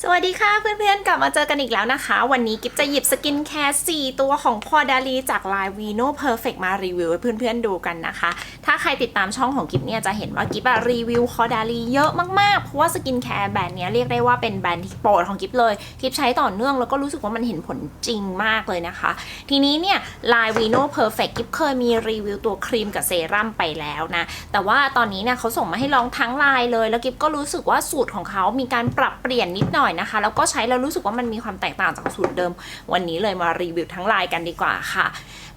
สวัสดีค่ะเพื่อนๆ กลับมาเจอกันอีกแล้วนะคะ วันนี้กิฟจะหยิบสกินแคร์4ตัวของพอดาลีจากไลาย Vino Perfect มารีวิวให้เพื่อนๆดูกันนะคะ ถ้าใครติดตามช่องของกิฟเนี่ยจะเห็นว่ากิฟอะรีวิวพอดาลีเยอะมากๆ เพราะว่าสกินแคร์แบรนด์เนี้ยเรียกได้ว่าเป็นแบรนด์ที่โปรดของกิฟเลยกิฟใช้ต่อเนื่องแล้วก็รู้สึกว่ามันเห็นผลจริงมากเลยนะคะ ทีนี้เนี่ยไลาย Vino Perfect กิฟเคยมีรีวิวตัวครีมกับเซรั่มไปแล้วนะแต่ว่าตอนนี้เนี่ยเขาส่งมาให้ลองทั้งลายเลย แล้วกิฟก็รู้สึกว่าสูตรของเขามีการปรับเปลี่ยนนิดหน่อยนะคะ แล้วก็ใช้แล้วรู้สึกว่ามันมีความแตกต่างจากสูตรเดิม วันนี้เลยมารีวิวทั้งลายกันดีกว่าค่ะ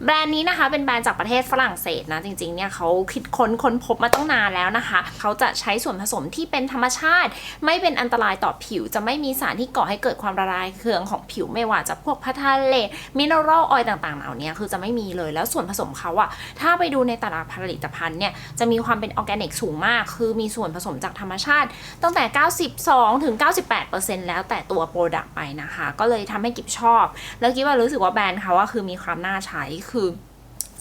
แบรนด์นี้นะคะเป็นแบรนด์จากประเทศฝรั่งเศสนะ จริงๆเนี่ยเขาคิดค้นค้นพบมาตั้งนานแล้วนะคะเขาจะใช้ส่วนผสมที่เป็นธรรมชาติ ไม่เป็นอันตรายต่อผิว จะไม่มีสารที่ก่อให้เกิดความระลายเคืองของผิวไม่ว่าจะพวกพัทเลตมินเนอรัลออยล์ต่างๆเหล่านี้คือจะไม่มีเลยแล้วส่วนผสมเขาอะถ้าไปดูในตลาดผลิตภัณฑ์เนี่ยจะมีความเป็นออร์แกนิกสูงมาก คือมีส่วนผสมจากธรรมชาติ ตั้งแต่ 92ถึง98%แล้วแต่ตัวโปรดักต์ไปนะคะ ก็เลยทำให้กิบชอบ แล้วกิบว่ารู้สึกว่าแบรนด์เขาว่าคือมีความน่าใช้คือ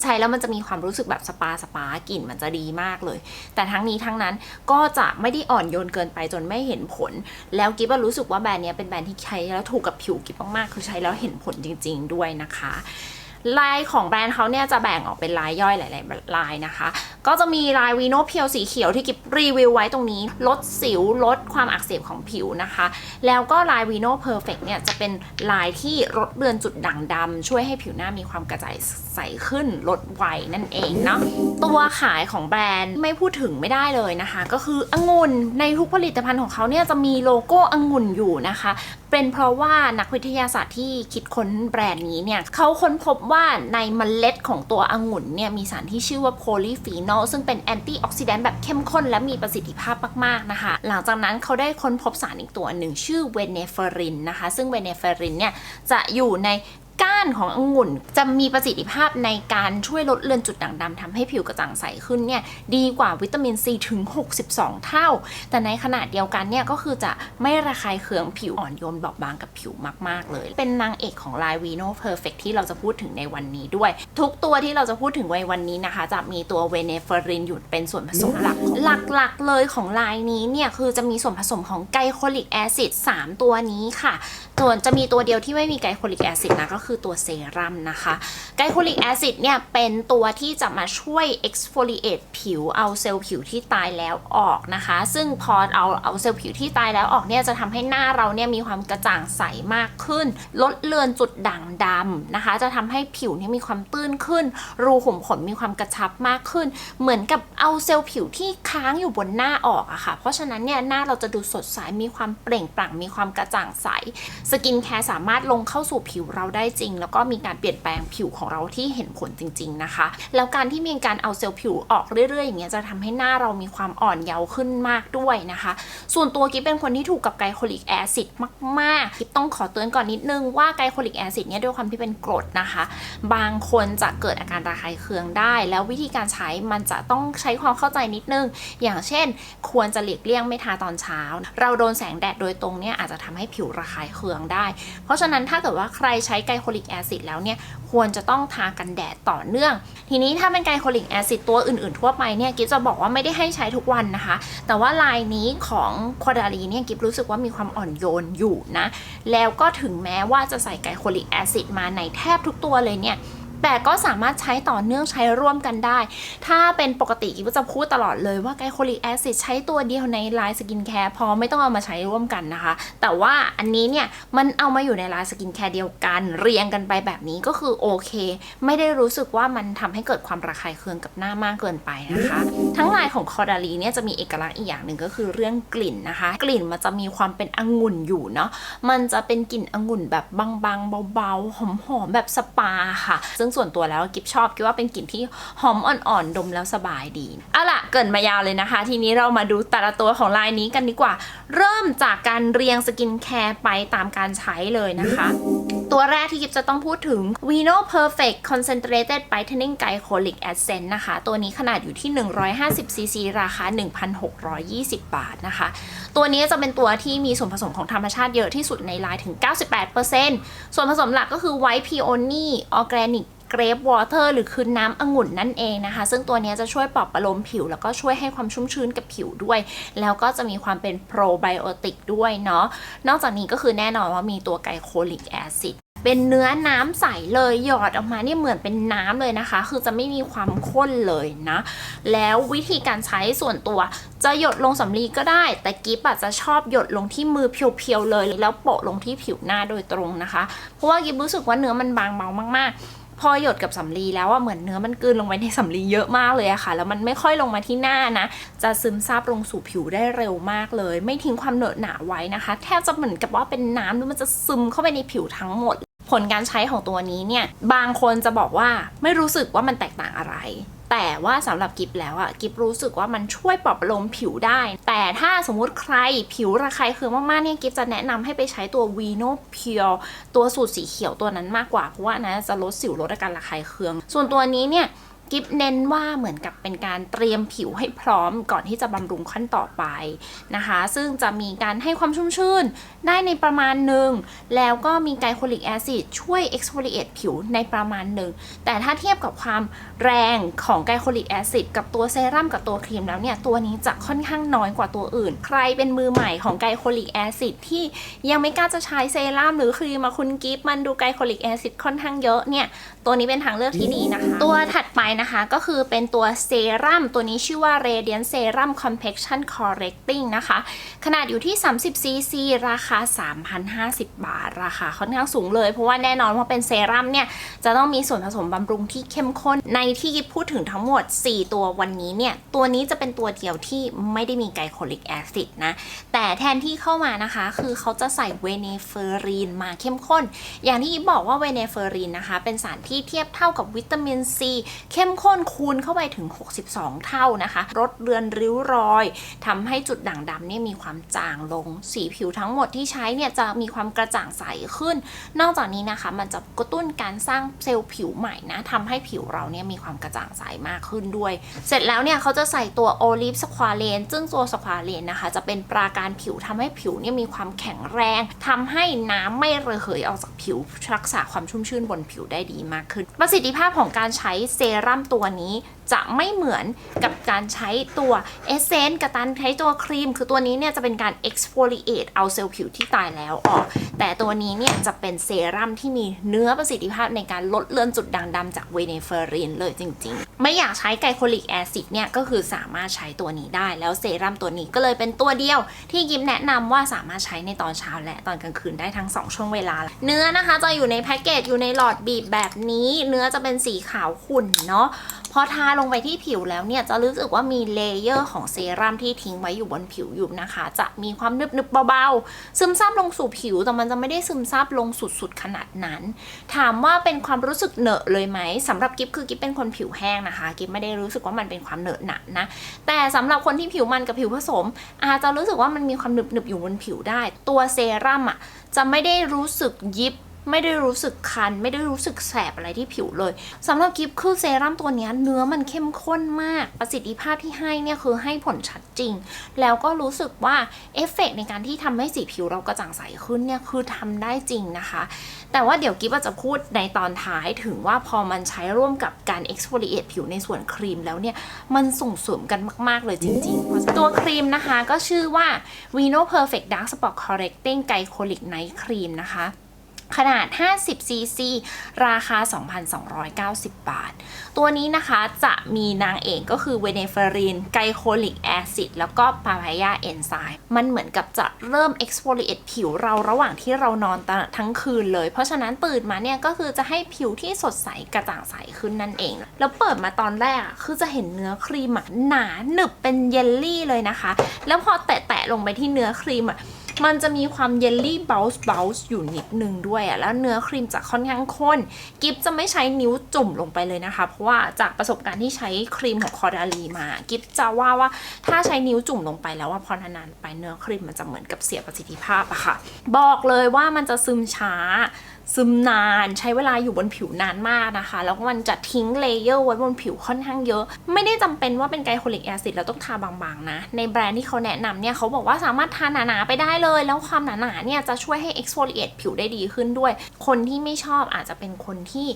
ใช้แล้วมันจะมีความรู้สึกแบบสปาสปากลิ่นมันจะดีมากเลย แต่ทั้งนี้ทั้งนั้นก็จะไม่ได้อ่อนโยนเกินไปจนไม่เห็นผล แล้วกิฟก็รู้สึกว่าแบรนด์นี้เป็นแบรนด์ที่ใช้แล้วถูกกับผิวกิฟมากๆ คือใช้แล้วเห็นผลจริง ๆ ด้วยนะคะ ลายของแบรนด์เขาเนี่ยจะแบ่งออกเป็นลายย่อยหลาย ๆ ลายนะคะ ก็จะมีลายวีโนเพียวสีเขียวที่กิบรีวิวไว้ตรงนี้ ลดสิวลดความอักเสบของผิวนะคะ แล้วก็ลายวีโนเพอร์เฟกเนี่ยจะเป็นลายที่ลดเลือนจุดด่างดำช่วยให้ผิวหน้ามีความกระจ่างใสขึ้นลดไวนั่นเองเนาะตัวขายของแบรนด์ไม่พูดถึงไม่ได้เลยนะคะ ก็คือองุ่นในทุกผลิตภัณฑ์ของเขาเนี่ยจะมีโลโก้องุ่นอยู่นะคะเป็นเพราะว่านักวิทยาศาสตร์ที่คิดค้นแบรนด์นี้เนี่ยเขาค้นพบว่าในเมล็ดของตัวองุ่นเนี่ยมีสารที่ชื่อว่าโพลีฟีนอลซึ่งเป็นแอนตี้ออกซิแดนต์แบบเข้มข้นและมีประสิทธิภาพมากๆนะคะ หลังจากนั้นเขาได้ค้นพบสารอีกตัวหนึ่งชื่อเวเนเฟอรินนะคะ ซึ่งเวเนเฟอรินเนี่ยจะอยู่ใน ก้านขององุ่นจะมีประสิทธิภาพในการช่วยลดเลือนจุดด่างดำทำให้ผิวกระจ่างใสขึ้นเนี่ยดีกว่าวิตามินซีถึง 62 เท่า แต่ในขณะเดียวกันเนี่ยก็คือจะไม่ระคายเคืองผิวอ่อนโยนบอบบางกับผิวมาก ๆ เลย เป็นนางเอกของไลาย Vino Perfect ที่เราจะพูดถึงในวันนี้ด้วย ทุกตัวที่เราจะพูดถึงในวันนี้นะคะ จะมีตัวเวเนเฟอรินอยู่เป็นส่วนผสมหลักหลักๆเลยของไลายนี้เนี่ยคือจะมีส่วนผสมของไกลโคลิกแอซิด3ตัวนี้ค่ะส่วนจะมีตัวเดียวที่ไม่มีไกลโคลิกแอซิดนะก็คืคือตัวเซรั่มนะคะไกโคลิกแอซิดเนี่ยเป็นตัวที่จะมาช่วย exfoliate ผิวเอาเซลล์ผิวที่ตายแล้วออกนะคะ ซึ่งพอเอาเอาเซลล์ผิวที่ตายแล้วออกเนี่ยจะทำให้หน้าเราเนี่ยมีความกระจ่างใสมากขึ้น ลดเลือนจุดด่างดำนะคะ จะทำให้ผิวเนี่ยมีความตื้นขึ้น รูขุมขนมีความกระชับมากขึ้น เหมือนกับเอาเซลล์ผิวที่ค้างอยู่บนหน้าออกอะค่ะ เพราะฉะนั้นเนี่ยหน้าเราจะดูสดใสมีความเปล่งปลั่งมีความกระจ่างใส สกินแคร์สามารถลงเข้าสู่ผิวเราได้จริง แล้วก็มีการเปลี่ยนแปลงผิวของเราที่เห็นผลจริง ๆนะคะ แล้วการที่มีการเอาเซลล์ผิวออกเรื่อยๆอย่างเงี้ยจะทำให้หน้าเรามีความอ่อนเยาว์ขึ้นมากด้วยนะคะ ส่วนตัวกิ๊บเป็นคนที่ถูกกับไกลโคลิกแอซิดมากๆกิ๊บต้องขอเตือนก่อนนิดนึงว่าไกลโคลิกแอซิดเนี่ยด้วยความที่เป็นกรดนะคะ บางคนจะเกิดอาการระคายเคืองได้ แล้ววิธีการใช้มันจะต้องใช้ความเข้าใจนิดนึง อย่างเช่น ควรจะหลีกเลี่ยงไม่ทาตอนเช้า เราโดนแสงแดดโดยตรงเนี่ยอาจจะทำให้ผิวระคายเคืองได้ เพราะฉะนั้นถ้าเกิดว่าใครใช้ไกโคโคลิกแอซิดแล้วเนี่ยควรจะต้องทากันแดดต่อเนื่อง ทีนี้ถ้าเป็นไกโคลิกแอซิดตัวอื่นๆ ทั่วไปเนี่ยกิ๊บจะบอกว่าไม่ได้ให้ใช้ทุกวันนะคะ แต่ว่าลายนี้ของควาดาลีเนี่ยกิ๊บรู้สึกว่ามีความอ่อนโยนอยู่นะ แล้วก็ถึงแม้ว่าจะใส่ไกโคลิกแอซิดมาในแทบทุกตัวเลยเนี่ย แต่ก็สามารถใช้ต่อเนื่องใช้ร่วมกันได้ ถ้าเป็นปกติกิ๊บก็จะพูดตลอดเลยว่าไกโคลิกแอซิดใช้ตัวเดียวในไลน์สกินแคร์พอไม่ต้องเอามาใช้ร่วมกันนะคะ แต่ว่าอันนี้เนี่ยมันเอามาอยู่ในไลน์สกินแคร์เดียวกัน เรียงกันไปแบบนี้ก็คือโอเค ไม่ได้รู้สึกว่ามันทำให้เกิดความระคายเคืองกับหน้ามากเกินไปนะคะ ทั้งลายของคอดาลีเนี่ยจะมีเอกลักษณ์อีกอย่างหนึ่งก็คือเรื่องกลิ่นนะคะ กลิ่นมันจะมีความเป็นองุ่นอยู่เนาะมันจะเป็นกลิ่นองุ่นแบบบางๆเบาๆหอมๆแบบสปาค่ะ ซึ่งส่วนตัวแล้วกิฟชอบคิดว่าเป็นกลิ่นที่หอมอ่อนๆดมแล้วสบายดีเอาล่ะเกินมายาวเลยนะคะ ทีนี้เรามาดูแต่ละตัวของลายนี้กันดีกว่า เริ่มจากการเรียงสกินแคร์ไปตามการใช้เลยนะคะ ตัวแรกที่กิฟจะต้องพูดถึง Vino Perfect Concentrated Brightening Glycolic Essence นะคะ ตัวนี้ขนาดอยู่ที่ 150 cc ราคา 1,620 บาทนะคะ ตัวนี้จะเป็นตัวที่มีส่วนผสมของธรรมชาติเยอะที่สุดในไลน์ถึง 98%ส่วนผสมหลักก็คือ White Peony Organic เกรฟวอเตอร์หรือคือน้ำองุ่นนั่นเองนะคะ ซึ่งตัวนี้จะช่วยปลอบประโลมผิว แล้วก็ช่วยให้ความชุ่มชื้นกับผิวด้วย แล้วก็จะมีความเป็นโปรไบโอติกด้วยเนาะนอกจากนี้ก็คือแน่นอนว่ามีตัวไกลโคลิกแอซิดเป็นเนื้อน้ำใสเลยหยอดออกมาเนี่ยเหมือนเป็นน้ำเลยนะคะ คือจะไม่มีความข้นเลยนะ แล้ววิธีการใช้ส่วนตัว จะหยดลงสำลีก็ได้ แต่กิฟอาจจะชอบหยดลงที่มือเพียวๆเลย แล้วโปะลงที่ผิวหน้าโดยตรงนะคะ เพราะว่ากิฟรู้สึกว่าเนื้อมันบางเบามากๆ พอหยดกับสำลีแล้วอะเหมือนเนื้อมันกลืนลงไปในสำลีเยอะมากเลยอะค่ะ แล้วมันไม่ค่อยลงมาที่หน้านะ จะซึมซาบลงสู่ผิวได้เร็วมากเลย ไม่ทิ้งความเหนอะหนาไว้นะคะ แทบจะเหมือนกับว่าเป็นน้ำแล้วมันจะซึมเข้าไปในผิวทั้งหมด ผลการใช้ของตัวนี้เนี่ย บางคนจะบอกว่าไม่รู้สึกว่ามันแตกต่างอะไร แต่ว่าสำหรับกิฟแล้วอะกิฟรู้สึกว่ามันช่วยปลอบประโลมผิวได้ แต่ถ้าสมมุติใครผิวระคายเคืองมากๆเนี่ยกิฟจะแนะนำให้ไปใช้ตัว Vino Pure ตัวสูตรสีเขียวตัวนั้นมากกว่า เพราะว่านะจะลดสิวลดอาการระคายเคือง ส่วนตัวนี้เนี่ย กิฟเน้นว่าเหมือนกับเป็นการเตรียมผิวให้พร้อมก่อนที่จะบำรุงขั้นต่อไปนะคะ ซึ่งจะมีการให้ความชุ่มชื่นได้ในประมาณหนึ่ง แล้วก็มีไกลโคลิกแอซิดช่วย exfoliate ผิวในประมาณหนึ่ง แต่ถ้าเทียบกับความแรงของไกลโคลิกแอซิดกับตัวเซรั่มกับตัวครีมแล้วเนี่ย ตัวนี้จะค่อนข้างน้อยกว่าตัวอื่น ใครเป็นมือใหม่ของไกลโคลิกแอซิดที่ยังไม่กล้าจะใช้เซรั่มหรือครีมมาคุณกิฟมันดูไกลโคลิกแอซิดค่อนข้างเยอะเนี่ยตัวนี้เป็นทางเลือกที่ดีนะคะตัวถัดไปนะคะก็คือเป็นตัวเซรั่มตัวนี้ชื่อว่า Radiant Serum Complexion Correcting นะคะ ขนาดอยู่ที่ 30 cc ราคา 3,050 บาท ราคาค่อนข้างสูงเลย เพราะว่าแน่นอนว่าเป็นเซรั่มเนี่ย จะต้องมีส่วนผสมบำรุงที่เข้มข้น ในที่กิฟพูดถึงทั้งหมด 4 ตัววันนี้เนี่ย ตัวนี้จะเป็นตัวเดียวที่ไม่ได้มีไกลโคลิกแอซิดนะ แต่แทนที่เข้ามานะคะ คือเขาจะใส่เวเนเฟอรีนมาเข้มข้น อย่างที่กิฟบอกว่าเวเนเฟอรีนนะคะ เป็นสารที่เทียบเท่ากับวิตามินซีเข้มข้มข้นคูณเข้าไปถึง 62 เท่านะคะลดเรือนริ้วรอยทำให้จุดด่างดำเนี่ยมีความจางลง สีผิวทั้งหมดที่ใช้เนี่ยจะมีความกระจ่างใสขึ้น นอกจากนี้นะคะมันจะกระตุ้นการสร้างเซลล์ผิวใหม่นะทำให้ผิวเราเนี่ยมีความกระจ่างใสมากขึ้นด้วย เสร็จแล้วเนี่ยเขาจะใส่ตัวโอลิฟสควาเลนซึ่งตัวสควาเลนนะคะ จะเป็นปราการผิวทำให้ผิวเนี่ยมีความแข็งแรงทำให้น้ำไม่ระเหยออกจากผิวรักษาความชุ่มชื่นบนผิวได้ดีมากขึ้น ประสิทธิภาพของการใช้เซรั่มตัวนี้จะไม่เหมือนกับการใช้ตัวเอเซนต์กับการใช้ตัวครีม คือตัวนี้เนี่ยจะเป็นการ exfoliate เอาเซลล์ผิวที่ตายแล้วออก แต่ตัวนี้เนี่ยจะเป็นเซรั่มที่มีเนื้อประสิทธิภาพในการลดเลือนจุดด่างดำจากเวเนเฟอรินเลยจริง ๆ ไม่อยากใช้ไกลโคลิกแอซิดเนี่ยก็คือสามารถใช้ตัวนี้ได้ แล้วเซรั่มตัวนี้ก็เลยเป็นตัวเดียว ที่ยิมแนะนำว่าสามารถใช้ในตอนเช้าและตอนกลางคืนได้ทั้ง 2 ช่วงเวลา เนื้อนะคะจะอยู่ในแพ็กเกจอยู่ในหลอดบีบแบบนี้ เนื้อจะเป็นสีขาวขุ่นเนาะพอทาลงไปที่ผิวแล้วเนี่ยจะรู้สึกว่ามีเลเยอร์ของเซรั่มที่ทิ้งไว้อยู่บนผิวอยู่นะคะ จะมีความนึบๆเบาๆ ซึมซาบลงสู่ผิวแต่มันจะไม่ได้ซึมซาบลงสุดๆขนาดนั้น ถามว่าเป็นความรู้สึกเหนอะเลยไหมสำหรับกิฟคือกิฟเป็นคนผิวแห้งนะคะกิฟไม่ได้รู้สึกว่ามันเป็นความเหนอะหนะนะแต่สำหรับคนที่ผิวมันกับผิวผสม อาจจะรู้สึกว่ามันมีความหนึบๆอยู่บนผิวได้ ตัวเซรั่มอะจะไม่ได้รู้สึกยิบ ไม่ได้รู้สึกคัน ไม่ได้รู้สึกแสบอะไรที่ผิวเลยสำหรับกิฟคือเซรั่มตัวนี้เนื้อมันเข้มข้นมาก ประสิทธิภาพที่ให้เนี่ยคือให้ผลชัดจริง แล้วก็รู้สึกว่าเอฟเฟกต์ในการที่ทำให้สีผิวเรากระจ่างใสขึ้นเนี่ยคือทำได้จริงนะคะ แต่ว่าเดี๋ยวกิฟจะพูดในตอนท้ายถึงว่าพอมันใช้ร่วมกับการ exfoliate ผิวในส่วนครีมแล้วเนี่ยมันส่งเสริมกันมาก ๆ เลยจริง ๆ ตัวครีมนะคะก็ชื่อว่า Vino Perfect Dark Spot Correcting Glycolic Night Cream นะคะ ขนาด 50 cc ราคา 2,290 บาท ตัวนี้นะคะจะมีนางเอกก็คือเวเนฟริน ไกโคลิกแอซิด แล้วก็ปาพายาเอนไซม์ มันเหมือนกับจะเริ่ม exfoliate ผิวเราระหว่างที่เรานอนตะทั้งคืนเลย เพราะฉะนั้นตื่นมาเนี่ยก็คือจะให้ผิวที่สดใสกระจ่างใสขึ้นนั่นเอง แล้วเปิดมาตอนแรกอะคือจะเห็นเนื้อครีมหนาหนึบเป็นเยลลี่เลยนะคะ แล้วพอแตะๆลงไปที่เนื้อครีมอะ มันจะมีความเยลลี่เบลส์เบลส์อยู่นิดนึงด้วยอะแล้วเนื้อครีมจะค่อนข้างข้น กิฟจะไม่ใช้นิ้วจุ่มลงไปเลยนะคะ เพราะว่าจากประสบการณ์ที่ใช้ครีมของคอร์ดาลีมา กิฟจะว่าว่าถ้าใช้นิ้วจุ่มลงไปแล้วว่าพอนานๆไปเนื้อครีมมันจะเหมือนกับเสียประสิทธิภาพอะค่ะ บอกเลยว่ามันจะซึมช้า ซึมนานใช้เวลาอยู่บนผิวนานมากนะคะ แล้วมันจะทิ้งเลเยอร์ไว้บนผิวค่อนข้างเยอะ ไม่ได้จำเป็นว่าเป็นไกลโคลิกแอซิดแล้วต้องทาบางๆนะ ในแบรนด์ที่เขาแนะนำเนี่ยเขาบอกว่าสามารถทาหนาๆไปได้เลย แล้วความหนาๆเนี่ยจะช่วยให้ exfoliate ผิวได้ดีขึ้นด้วย คนที่ไม่ชอบอาจจะเป็นคนที่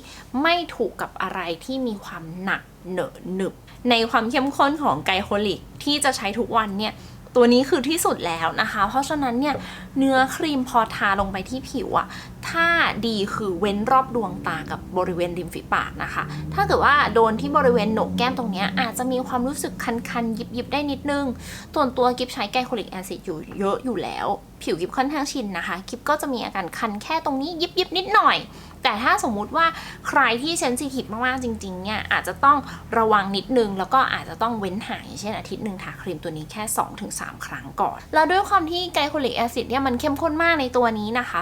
ไม่ถูกกับอะไรที่มีความหนักเหนอะหนึบ ในความเข้มข้นของไกลโคลิกที่จะใช้ทุกวันเนี่ยตัวนี้คือที่สุดแล้วนะคะ เพราะฉะนั้นเนี่ยเนื้อครีมพอทาลงไปที่ผิวอะ ถ้าดีคือเว้นรอบดวงตากับบริเวณริมฝีปากนะคะ ถ้าเกิดว่าโดนที่บริเวณโหนกแก้มตรงนี้อาจจะมีความรู้สึกคันๆ ยิบๆ ได้นิดนึงส่วนตัวกิฟใช้ไกลโคลิกแอซิดอยู่เยอะอยู่แล้ว ผิวกิฟค่อนข้างชินนะคะ กิฟก็จะมีอาการคันแค่ตรงนี้ยิบๆ นิดหน่อย แต่ถ้าสมมุติว่าใครที่เซนซิทีฟมากๆ จริงๆ เนี่ยอาจจะต้องระวังนิดนึง แล้วก็อาจจะต้องเว้นห่างอย่างเช่นอาทิตย์หนึ่งทาครีมตัวนี้แค่ 2-3 ครั้งก่อน แล้วด้วยความที่ไกลโคลิกแอซิดเนี่ยมันเข้มข้นมากในตัวนี้นะคะ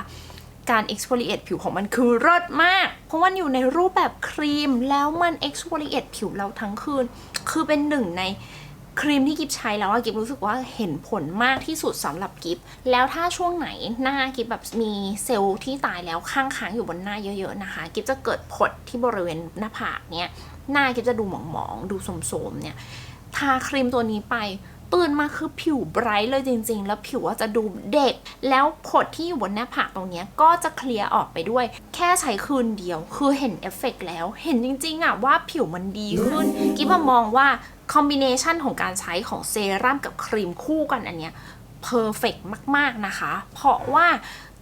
การ exfoliate ผิวของมันคือเลิศมาก เพราะว่ามันอยู่ในรูปแบบครีมแล้วมัน exfoliate ผิวเราทั้งคืน คือเป็นหนึ่งในครีมที่กิฟใช้แล้วอะกิฟรู้สึกว่าเห็นผลมากที่สุดสำหรับกิฟแล้วถ้าช่วงไหนหน้ากิฟแบบมีเซลล์ที่ตายแล้วข้างค้างอยู่บนหน้าเยอะๆนะคะ กิฟจะเกิดผดที่บริเวณหน้าผากเนี่ยหน้ากิฟจะดูหมองๆดูโสมๆเนี่ยทาครีมตัวนี้ไป ตื่นมาคือผิวไบรท์เลยจริง ๆ แล้วผิวว่าจะดูเด็ก แล้วผดที่อยู่บนหน้าผากตรงนี้ก็จะเคลียร์ออกไปด้วย แค่ใช้คืนเดียว คือเห็นเอฟเฟกต์แล้ว เห็นจริง ๆอะว่าผิวมันดีขึ้น กิ๊ฟมองว่าคอมบิเนชันของการใช้ของเซรั่มกับครีมคู่กันอันเนี้ยเพอร์เฟกมาก ๆ นะคะ เพราะว่า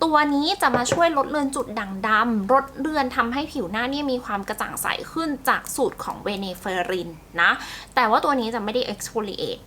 ตัวนี้จะมาช่วยลดเลือนจุดด่างดำลดเลือนทำให้ผิวหน้าเนี่ยมีความกระจ่างใสขึ้นจากสูตรของเวเนเฟรินนะ แต่ว่าตัวนี้จะไม่ได้ exfoliate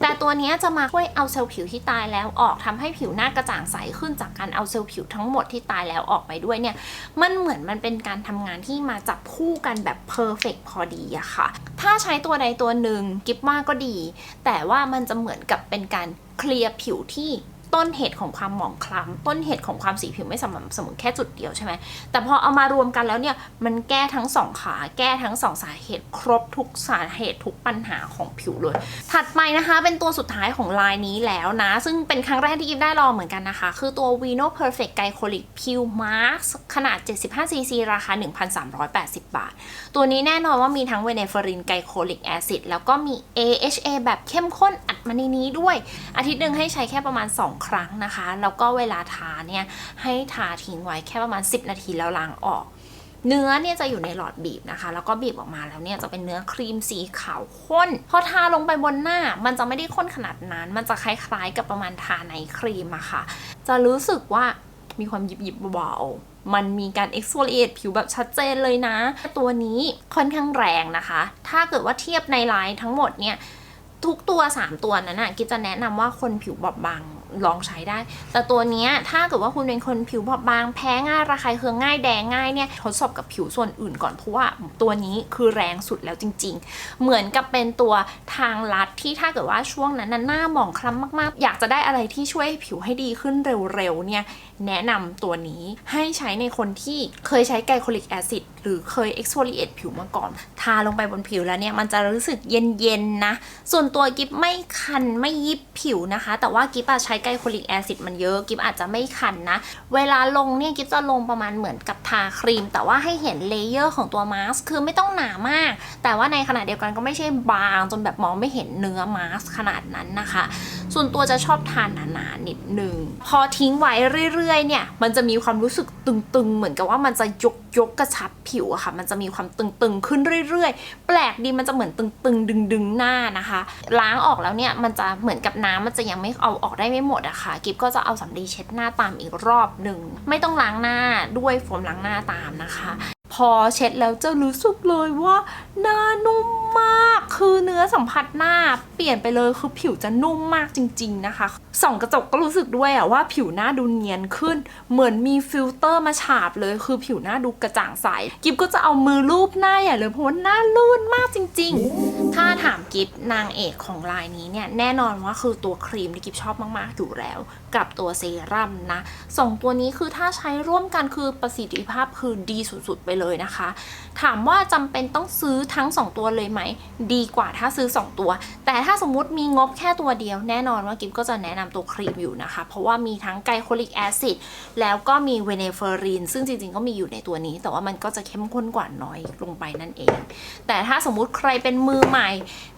แต่ตัวนี้จะมาช่วยเอาเซลล์ผิวที่ตายแล้วออกทำให้ผิวหน้ากระจ่างใสขึ้นจากการเอาเซลล์ผิวทั้งหมดที่ตายแล้วออกไปด้วยเนี่ย มันเหมือนมันเป็นการทำงานที่มาจับคู่กันแบบเพอร์เฟกพอดีอะค่ะ ถ้าใช้ตัวใดตัวหนึ่งกิฟว่าก็ดี แต่ว่ามันจะเหมือนกับเป็นการเคลียร์ผิวที่ ต้นเหตุของความหมองคล้ำต้นเหตุของความสีผิวไม่สม่ำเสมอแค่จุดเดียวใช่ไหมแต่พอเอามารวมกันแล้วเนี่ยมันแก้ทั้งสองขา แก้ทั้งสองสาเหตุครบทุกสาเหตุทุกปัญหาของผิวเลย ถัดไปนะคะเป็นตัวสุดท้ายของลายนี้แล้วนะ ซึ่งเป็นครั้งแรกที่กิฟได้ลองเหมือนกันนะคะ คือตัว Vino Perfect Glycolic Peel Mask ขนาด 75cc ราคา 1,380 บาท ตัวนี้แน่นอนว่ามีทั้งเวเนฟรินไกโคลิกแอซิดแล้วก็มี AHA แบบเข้มข้นอัดมาในนี้ด้วย อาทิตย์หนึ่งให้ใช้แค่ประมาณ 2ครั้งนะคะ แล้วก็เวลาทาเนี่ยให้ทาทิ้งไว้แค่ประมาณ 10 นาทีแล้วล้างออกเนื้อเนี่ยจะอยู่ในหลอดบีบนะคะ แล้วก็บีบออกมาแล้วเนี่ยจะเป็นเนื้อครีมสีขาวข้น พอทาลงไปบนหน้า มันจะไม่ได้ข้นขนาดนั้น มันจะคล้ายๆกับประมาณทาในครีมอะค่ะ จะรู้สึกว่ามีความหยิบยิบๆเบามันมีการ exfoliate ผิวแบบชัดเจนเลยนะ ตัวนี้ค่อนข้างแรงนะคะ ถ้าเกิดว่าเทียบในไลน์ทั้งหมดเนี่ย ทุกตัว 3 ตัวนั้นนะกิจะแนะนำว่าคนผิวบอบบาง ลองใช้ได้ แต่ตัวนี้ถ้าเกิดว่าคุณเป็นคนผิวบอบบางแพ้ง่ายระคายเคืองง่ายแดงง่ายเนี่ยทดสอบกับผิวส่วนอื่นก่อนเพราะว่าตัวนี้คือแรงสุดแล้วจริง ๆ เหมือนกับเป็นตัวทางลัดที่ถ้าเกิดว่าช่วงนั้นน่ะหน้าหมองคล้ำมากๆ อยากจะได้อะไรที่ช่วยผิวให้ดีขึ้นเร็วๆเนี่ยแนะนำตัวนี้ให้ใช้ในคนที่เคยใช้ไกลโคลิกแอซิดหรือเคย exfoliate ผิวมาก่อน ทาลงไปบนผิวแล้วเนี่ย มันจะรู้สึกเย็นๆนะ ส่วนตัวกิฟไม่คันไม่ยิบผิวนะคะ แต่ว่ากิฟอะใช้ไกลโคลิกแอซิดมันเยอะ กิฟอาจจะไม่คันนะ เวลาลงเนี่ย กิฟจะลงประมาณเหมือนกับทาครีม แต่ว่าให้เห็นเลเยอร์ของตัวมาสคือไม่ต้องหนามาก แต่ว่าในขณะเดียวกันก็ไม่ใช่บางจนแบบมองไม่เห็นเนื้อมาสขนาดนั้นนะคะ ส่วนตัวจะชอบทานหนาๆนิดนึง พอทิ้งไว้เรื่อยๆ เนี่ย มันจะมีความรู้สึกตึงๆ เหมือนกับว่ามันจะยกยกกระชับผิวอะค่ะ มันจะมีความตึงๆ ขึ้นเรื่อยๆ แปลกดีมันจะเหมือนตึงๆ ดึงๆ หน้านะคะ ล้างออกแล้วเนี่ยมันจะเหมือนกับน้ำมันจะยังไม่เอาออกได้ไม่หมดอะค่ะ กิฟก็จะเอาสำลีเช็ดหน้าตามอีกรอบหนึ่ง ไม่ต้องล้างหน้าด้วยโฟมล้างหน้าตามนะคะ อเช็ดแล้วจะรู้สึกเลยว่าหน้านุ่มมาก คือเนื้อสัมผัสหน้าเปลี่ยนไปเลยคือผิวจะนุ่มมากจริง ๆนะคะ ส่องกระจกก็รู้สึกด้วยอะว่าผิวหน้าดูเนียนขึ้น เหมือนมีฟิลเตอร์มาฉาบเลยคือผิวหน้าดูกระจ่างใส กิฟก็จะเอามือลูบหน้าใหญ่เลยเพราะว่าหน้าลื่นมากจริง ๆ ถ้าถามกิฟนางเอกของลายนี้เนี่ยแน่นอนว่าคือตัวครีมที่กิฟชอบมากๆอยู่แล้ว กับตัวเซรั่มนะสองตัวนี้คือถ้าใช้ร่วมกันคือประสิทธิภาพคือดีสุดๆไปเลยนะคะ ถามว่าจำเป็นต้องซื้อทั้ง 2 ตัวเลยไหม ดีกว่าถ้าซื้อ 2 ตัว แต่ถ้าสมมุติมีงบแค่ตัวเดียวแน่นอนว่ากิฟก็จะแนะนำตัวครีมอยู่นะคะ เพราะว่ามีทั้งไกลโคลิกแอซิดแล้วก็มีเวเนเฟอรีนซึ่งจริงๆก็มีอยู่ในตัวนี้ แต่ว่ามันก็จะเข้มข้นกว่าน้อยลงไปนั่นเอง แต่ถ้าสมมุติใครเป็นมือใหม่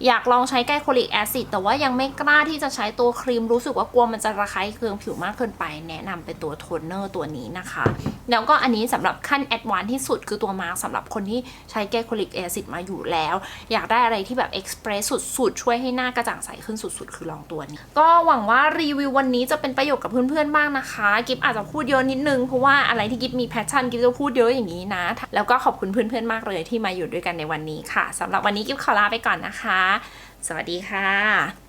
อยากลองใช้ไกลโคลิกแอซิดแต่ว่ายังไม่กล้าที่จะใช้ตัวครีมรู้สึกว่ากลัวมันจะระคายเคืองผิวมากเกินไป แนะนำเป็นตัวโทนเนอร์ตัวนี้นะคะ แล้วก็อันนี้สำหรับขั้นแอดวานที่สุดคือตัวมาร์กสำหรับคนที่ใช้ไกลโคลิกแอซิดมาอยู่แล้ว อยากได้อะไรที่แบบเอ็กซ์เพรสสุดๆ ช่วยให้หน้ากระจ่างใสขึ้นสุดๆ คือลองตัวนี้ ก็หวังว่ารีวิววันนี้จะเป็นประโยชน์กับเพื่อนๆบ้างนะคะ กิฟอาจจะพูดเยอะนิดนึง เพราะว่าอะไรที่กิฟมีแพชชั่นกิฟจะพูดเยอะอย่างนี้นะ แล้วก็ขอบคุณเพื่อนๆมากเลยที่มาอยู่ด้วยกันในวันนี้ค่ะสำหรับวันนี้กิฟขอลาไปก่อนนะคะ สวัสดีค่ะ